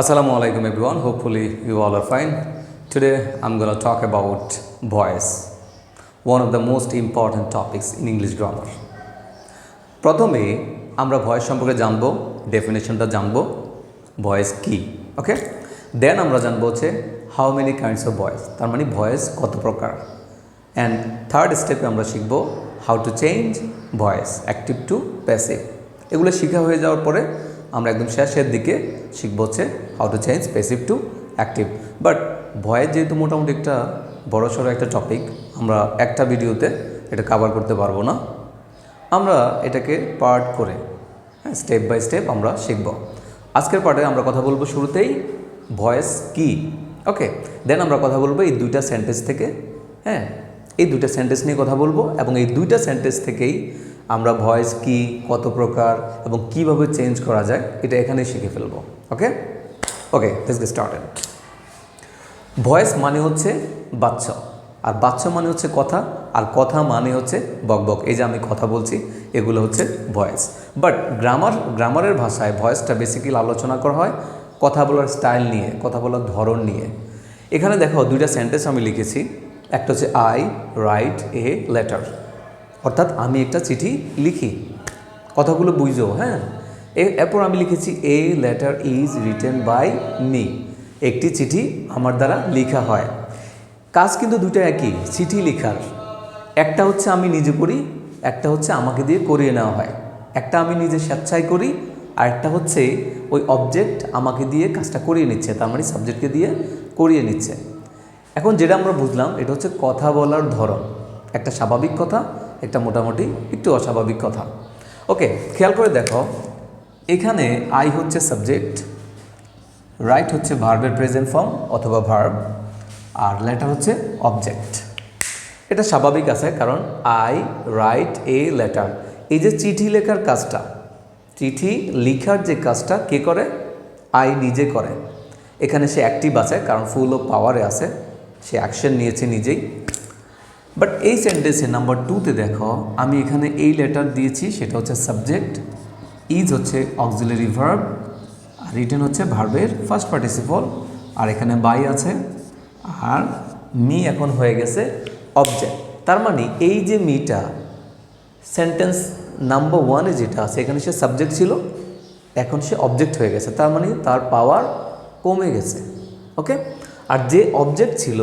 Assalamu alaikum everyone. Hopefully you all are fine. Today I'm going to talk about voice, one of the most important in English grammar. প্রথমে আমরা voice সম্পর্কে জানব ডেফিনেশনটা জানব voice কি ওকে দেন আমরা জানব হচ্ছে how many kinds of voice তার মানে ভয়েস কত প্রকার অ্যান্ড থার্ড স্টেপে আমরা শিখব how to change voice active to passive এগুলো শেখা হয়ে যাওয়ার পরে আমরা একদম শেষের দিকে শিখব হচ্ছে how to change passive to active but voice যেহেতু মোটামুটি একটা বড় সড়ো একটা টপিক আমরা একটা ভিডিওতে এটা কাভার করতে পারব না। আমরা এটাকে পার্ট করে হ্যাঁ স্টেপ বাই স্টেপ আমরা শিখব। আজকের পার্টে আমরা কথা বলব শুরুতেই ভয়েস কি? ওকে দেন আমরা কথা বলব এই দুইটা সেন্টেন্স থেকে হ্যাঁ এই দুইটা সেন্টেন্স নিয়ে কথা বলব এবং এই দুইটা সেন্টেন্স থেকেই আমরা ভয়েস কি, কত প্রকার এবং কীভাবে চেঞ্জ করা যায়, এটা এখানেই শিখে ফেলব, okay? Okay let's get started voice মানে হচ্ছে বাচ্চা, আর বাচ্চা মানে হচ্ছে কথা, আর কথা মানে হচ্ছে বকবক। এই যে আমি কথা বলছি, এগুলো হচ্ছে ভয়েস। বাট গ্রামার গ্রামারের ভাষায় ভয়েসটা বেসিক্যালি আলোচনা করা হয় কথা বলার স্টাইল নিয়ে, কথা বলার ধরন নিয়ে। এখানে দেখো দুইটা সেন্টেন্স আমি লিখেছি, একটা হচ্ছে আই রাইট এ লেটার অর্থাৎ আমি একটা চিঠি লিখি। কথাগুলো বুঝো হ্যাঁ? এরপর আমি লিখেছি, a letter is written by me. একটি চিঠি আমার দ্বারা লেখা হয়। কাজ কিন্তু দুটো একই, চিঠি লেখার। একটা হচ্ছে আমি নিজে করি, একটা হচ্ছে আমাকে দিয়ে করিয়ে নেওয়া হয়। একটা আমি নিজে স্বেচ্ছায় করি, আর একটা হচ্ছে ওই অবজেক্ট আমাকে দিয়ে কাজটা করিয়ে নিচ্ছে, তার মানে সাবজেক্টকে দিয়ে করিয়ে নিচ্ছে। এখন যেটা আমরা বুঝলাম, এটা হচ্ছে কথা বলার ধরন। একটা স্বাভাবিক কথা একটা মোটামুটি একটু অস্বাভাবিক কথা। ওকে, খেয়াল করে দেখো, এখানে আই হচ্ছে সাবজেক্ট রাইট হচ্ছে ভার্বের প্রেজেন্ট ফর্ম অথবা ভার্ব আর লেটার হচ্ছে অবজেক্ট এটা স্বাভাবিক আছে কারণ আই রাইট এ লেটার এই যে চিঠি লেখার কাজটা, চিঠি লিখার যে কাজটা কে করে? আই নিজে করে। এখানে সে অ্যাক্টিভ আছে কারণ ফুল অফ পাওয়ারে আছে। সে অ্যাকশন নিয়েছে নিজেই। বাট এই সেন্টেন্সে নাম্বার টুতে দেখো, আমি এখানে এই লেটার দিয়েছি, সেটা হচ্ছে সাবজেক্ট ইজ হচ্ছে অক্সিলারি ভার্ব আর রিটেন হচ্ছে ভার্বের ফার্স্ট পার্টিসিপল আর এখানে বাই আছে, আর মি এখন হয়ে গেছে অবজেক্ট তার মানে এই যে মিটা সেন্টেন্স নাম্বার ওয়ানে যেটা আছে, এখানে সে সাবজেক্ট ছিল, এখন সে অবজেক্ট হয়ে গেছে, তার মানে তার পাওয়ার কমে গেছে ওকে আর যে অবজেক্ট ছিল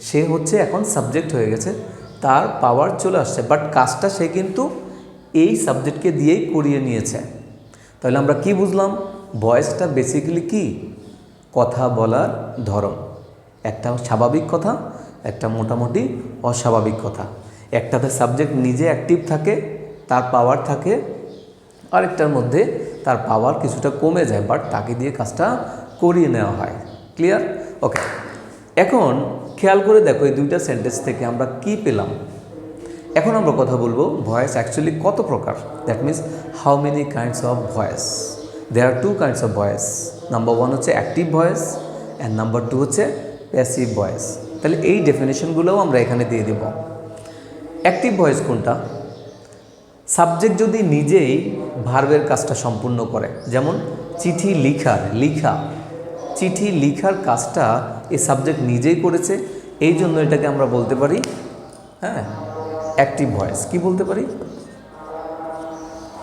সে হচ্ছে এখন সাবজেক্ট হয়ে গেছে, তার পাওয়ার চলে আসছে বাট কাজটা সে কিন্তু এই সাবজেক্টকে দিয়েই করিয়ে নিয়েছে। তাহলে আমরা কি বুঝলাম? ভয়েসটা বেসিক্যালি কি? কথা বলার ধরন। একটা স্বাভাবিক কথা, একটা মোটামুটি অস্বাভাবিক কথা। একটাতে সাবজেক্ট নিজে অ্যাক্টিভ থাকে, তার পাওয়ার থাকে, আরেকটার মধ্যে তার পাওয়ার কিছুটা কমে যায় বাট তাকে দিয়ে কাজটা করিয়ে নেওয়া হয়। ক্লিয়ার ওকে এখন খেয়াল করে দেখো এই দুইটা সেন্টেন্স থেকে আমরা কি পেলাম? এখন আমরা কথা বলব ভয়েস অ্যাকচুয়ালি কত প্রকার? That means how many kinds of voice there are two kinds of voice number one হচ্ছে active voice and number two হচ্ছে প্যাসিভ ভয়েস তাহলে এই ডেফিনেশনগুলোও আমরা এখানে দিয়ে দেব। অ্যাক্টিভ ভয়েস কোনটা? সাবজেক্ট যদি নিজেই ভার্বের কাজটা সম্পূর্ণ করে, যেমন চিঠি লিখার, লিখা। চিঠি লিখার কাজটা এই সাবজেক্ট নিজেই করেছে, এই জন্য এটাকে আমরা বলতে পারি হ্যাঁ অ্যাক্টিভ ভয়েস কি বলতে পারি?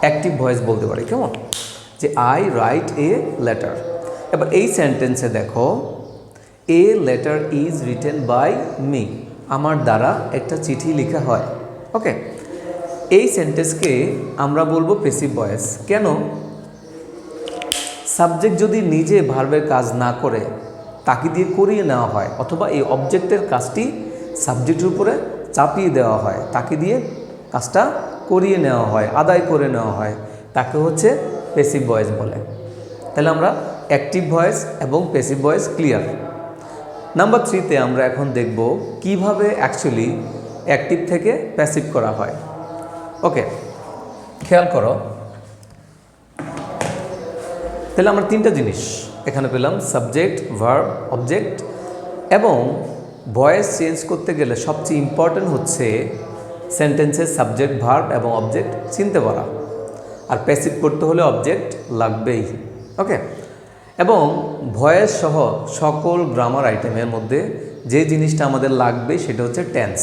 অ্যাক্টিভ ভয়েস বলতে পারি, কেমন? যে আই রাইট এ লেটার এবার এই সেন্টেন্সে দেখো a letter is written by me আমার দ্বারা একটা চিঠি লেখা হয়। ওকে এই সেন্টেন্সকে আমরা বলব পেসিভ ভয়েস কেন? সাবজেক্ট যদি নিজে ভার্বের কাজ না করে, তাকে দিয়ে করিয়ে নেওয়া হয়, অথবা এই অবজেক্টের কাজটি সাবজেক্টের উপরে চাপিয়ে দেওয়া হয়, তাকে দিয়ে কাজটা করিয়ে নেওয়া হয়, আদায় করে নেওয়া হয়, তাকে হচ্ছে পেসিভ ভয়েস বলে। তাহলে আমরা অ্যাক্টিভ ভয়েস এবং পেসিভ ভয়েস ক্লিয়ার নাম্বার থ্রিতে আমরা এখন দেখব কীভাবে অ্যাকচুয়ালি অ্যাক্টিভ থেকে প্যাসিভ করা হয়। ওকে খেয়াল করো তাহলে আমরা তিনটা জিনিস এখানে পেলাম সাবজেক্ট ভার্ব অবজেক্ট এবং ভয়েস চেঞ্জ করতে গেলে সবচেয়ে ইম্পর্ট্যান্ট হচ্ছে সেন্টেন্সের সাবজেক্ট ভার্ব এবং অবজেক্ট চিনতে পারা। আর প্যাসিভ করতে হলে অবজেক্ট লাগবেই ওকে এবং ভয়েস সহ সকল গ্রামার আইটেমের মধ্যে যে জিনিসটা আমাদের লাগবে সেটা হচ্ছে টেন্স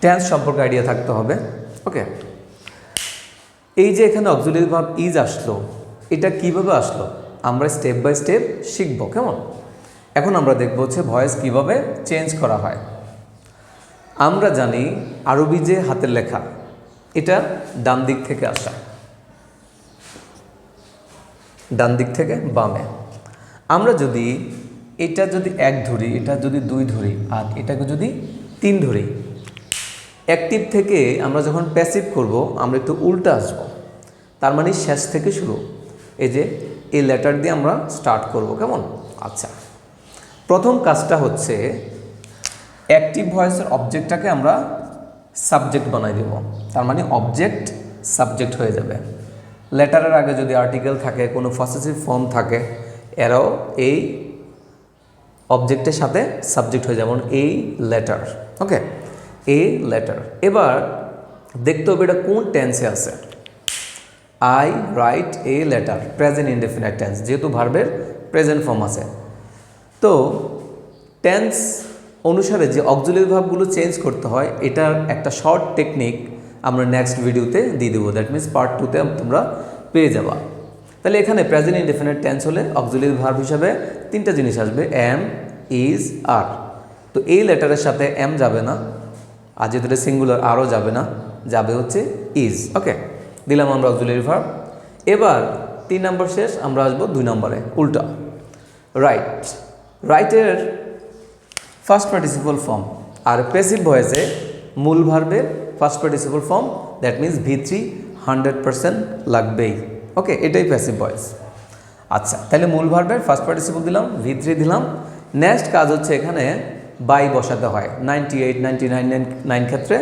টেন্স সম্পর্কে আইডিয়া থাকতে হবে ওকে এই যে এখানে অক্সিলারি ভাব ইজ আসলো, এটা কীভাবে আসলো? আমরা স্টেপ বাই স্টেপ শিখব, কেমন? এখন আমরা দেখব হচ্ছে ভয়েস কীভাবে চেঞ্জ করা হয়। আমরা জানি আরবি যে হাতের লেখা, এটা ডান দিক থেকে আসা। ডান দিক থেকে বামে। আমরা যদি এটা যদি এক ধরি, এটা যদি দুই ধরি, আর এটাকে যদি তিন ধরি অ্যাক্টিভ থেকে আমরা যখন প্যাসিভ করব, আমরা একটু উল্টা আসব। তার মানে শেষ থেকে শুরু। এই যে, এই লেটার দিয়ে আমরা স্টার্ট করব, কেমন? আচ্ছা। প্রথম কাজটা হচ্ছে অ্যাক্টিভ ভয়েসের অবজেক্টটাকে আমরা সাবজেক্ট বানাই দেব। তার মানে অবজেক্ট সাবজেক্ট হয়ে যাবে। লেটারের আগে যদি আর্টিকেল থাকে, কোনো ফসেসিভ ফর্ম থাকে, এরাও এই অবজেক্টের সাথে সাবজেক্ট হয়ে যেমন এই লেটার ওকে এ লেটার এবার দেখতে হবে এটা কোন টেন্সে আছে। I write a letter present indefinite tense যেহেতু ভার্বের প্রেজেন্ট ফর্ম আছে। তো টেন্স অনুসারে যে অক্সিলারি ভাবগুলো চেঞ্জ করতে হয়, এটার একটা শর্ট টেকনিক আমরা নেক্সট ভিডিওতে দিয়ে দেবো। দ্যাট মিনস পার্ট টুতে তোমরা পেয়ে যাবা। তাহলে এখানে প্রেজেন্ট ইনডেফিনাইট টেন্স হলে অক্সিলারি ভার্ব হিসাবে তিনটা জিনিস আসবে। এম ইজ আর তো এই লেটারের সাথে এম যাবে না। আর যেহেতু এটা সিঙ্গুলার আরও যাবে না, যাবে হচ্ছে ইজ ওকে দিলাম আমরা অক্সিলারি ভার্ব এবার তিন নম্বর শেষ, আমরা আসব দুই নম্বরে উল্টা। রাইট রাইটের ফার্স্ট পার্টিসিপল ফর্ম আর প্যাসিভ ভয়েসে মূল ভার্বের first participle form that means V three hundred percent লাগবেই। ওকে এটাই প্যাসিভ ভয়েস আচ্ছা তাহলে মূল ভার্বের ফার্স্ট পার্টিসিপল দিলাম ভি থ্রি দিলাম। নেক্সট কাজ হচ্ছে এখানে বাই বসাতে হয়। Ninety eight ninety nine nine ক্ষেত্রে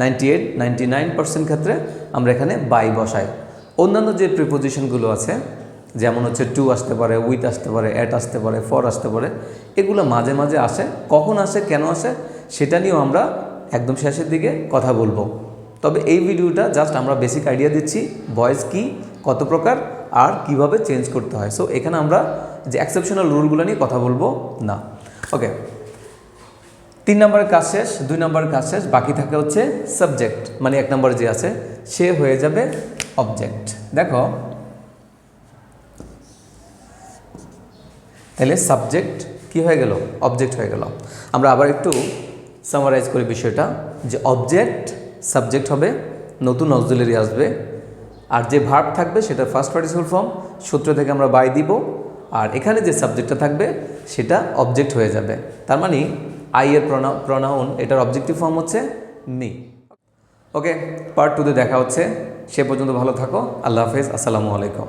ninety eight ninety nine percent ক্ষেত্রে আমরা এখানে বাই বসাই। অন্যান্য যে প্রিপোজিশনগুলো আছে, যেমন হচ্ছে টু আসতে পারে উইথ আসতে পারে অ্যাট আসতে পারে ফর আসতে পারে, এগুলো মাঝে মাঝে আসে। কখন আসে, কেন আসে, সেটা নিয়েও আমরা একদম শেষের দিকে কথা বলব। তবে এই ভিডিওটা জাস্ট আমরা বেসিক আইডিয়া দিচ্ছি ভয়েস কি, কত প্রকার, আর কীভাবে চেঞ্জ করতে হয়। সো এখানে আমরা যে এক্সেপশনাল রুলগুলো নিয়ে কথা বলব, না। ওকে তিন নম্বরের কাজ শেষ, দুই নম্বরের কাজ শেষ, বাকি থাকে হচ্ছে সাবজেক্ট মানে এক নম্বর যে আছে, সে হয়ে যাবে অবজেক্ট দেখো, তাহলে সাবজেক্ট কি হয়ে গেল? অবজেক্ট হয়ে গেল। আমরা আবার একটু সামারাইজ করি বিষয়টা, যে অবজেক্ট সাবজেক্ট হবে, নতুন অক্সিলারি আসবে, আর যে ভার্ব থাকবে সেটা ফার্স্ট পার্টিসিপাল ফর্ম সূত্র থেকে আমরা বাই দিব, আর এখানে যে সাবজেক্টটা থাকবে, সেটা অবজেক্ট হয়ে যাবে। তার মানে আই এর প্রনা প্রনাউন এটার অবজেক্টিভ ফর্ম হচ্ছে মি ওকে পার্ট টুতে দেখা হচ্ছে। সে পর্যন্ত ভালো থাকো। আল্লাহ হাফেজ। আসসালামু আলাইকুম।